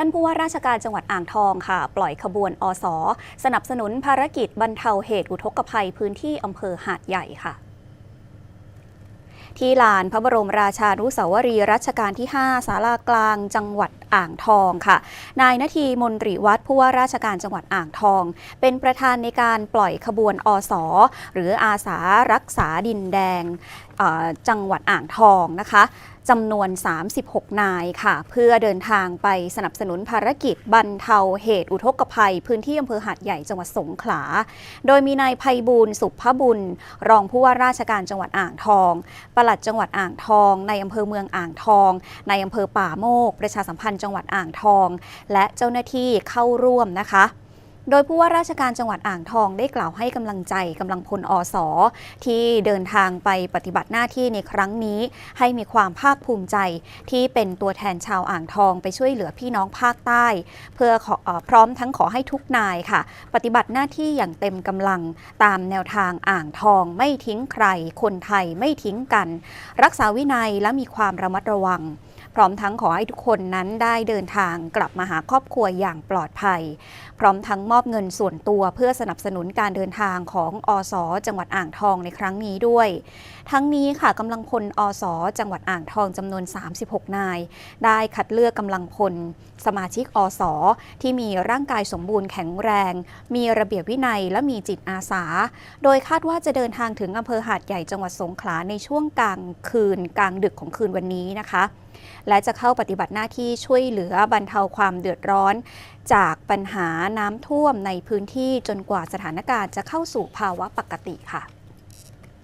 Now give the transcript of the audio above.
ท่านผู้ว่าราชการจังหวัดอ่างทองค่ะ ปล่อยขบวนอสสนับสนุนภารกิจบรรเทาเหตุอุทกภัยพื้นที่อำเภอหาดใหญ่ค่ะที่ลานพระบรมราชานุสาวรีย์รัชกาลที่ 5 ศาลากลางจังหวัดอ่างทองค่ะ นายนาทีมนตรีวัดผู้ว่าราชการจังหวัดอ่างทอง เป็นประธานในการปล่อยขบวนอสหรืออาสารักษาดินแดงจังหวัดอ่างทองนะคะ จำนวน 36 นายค่ะ เพื่อเดินทางไปสนับสนุนภารกิจบรรเทาเหตุอุทกภัย พื้นที่อำเภอหาดใหญ่จังหวัดสงขลา โดยมีนายภัยบูลสุภบุญ รองผู้ว่าราชการจังหวัดอ่างทอง ปลัดจังหวัดอ่างทอง ในอำเภอเมืองอ่างทองในอำเภอป่าโมก ประชาสัมพันธ์จังหวัดอ่างทอง และเจ้าหน้าที่เข้าร่วมนะคะ โดยผู้ว่าราชการจังหวัดอ่างทองได้กล่าวให้กำลังใจกำลังพลอสอที่เดินทางไปปฏิบัติหน้าที่ในครั้งนี้ ให้มีความภาคภูมิใจ ที่เป็นตัวแทนชาวอ่างทองไปช่วยเหลือพี่น้องภาคใต้ เพื่ออพร้อมทั้งขอให้ทุกนายค่ะ ปฏิบัติหน้าที่อย่างเต็มกำลังตามแนวทางอ่างทอง ไม่ทิ้งใคร คนไทยไม่ทิ้งกัน รักษาวินัยและมีความระมัดระวัง ร้อมทั้งขอให้ทุกคนนั้นได้เดินทางกลับมาหาครอบครัวอย่างปลอดภัย พร้อมทั้งมอบเงินส่วนตัวเพื่อสนับสนุนการเดินทางของอสจังหวัดอ่างทองในครั้งนี้ด้วย ทั้งนี้ค่ะกำลังพลอสจังหวัดอ่างทองจำนวน 36 นาย ได้คัดเลือกกำลังพล สมาชิกอสที่มีร่างกายสมบูรณ์แข็งแรง มีระเบียบวินัยและมีจิตอาสา โดยคาดว่าจะเดินทางถึงอำเภอหาดใหญ่จังหวัดสงขลาในช่วงกลางคืนกลางดึกของคืนวันนี้นะคะและจะเข้าปฏิบัติหน้าที่ช่วยเหลือบรรเทาความเดือดร้อน จากปัญหาน้ำท่วมในพื้นที่จนกว่าสถานการณ์จะเข้าสู่ภาวะปกติค่ะ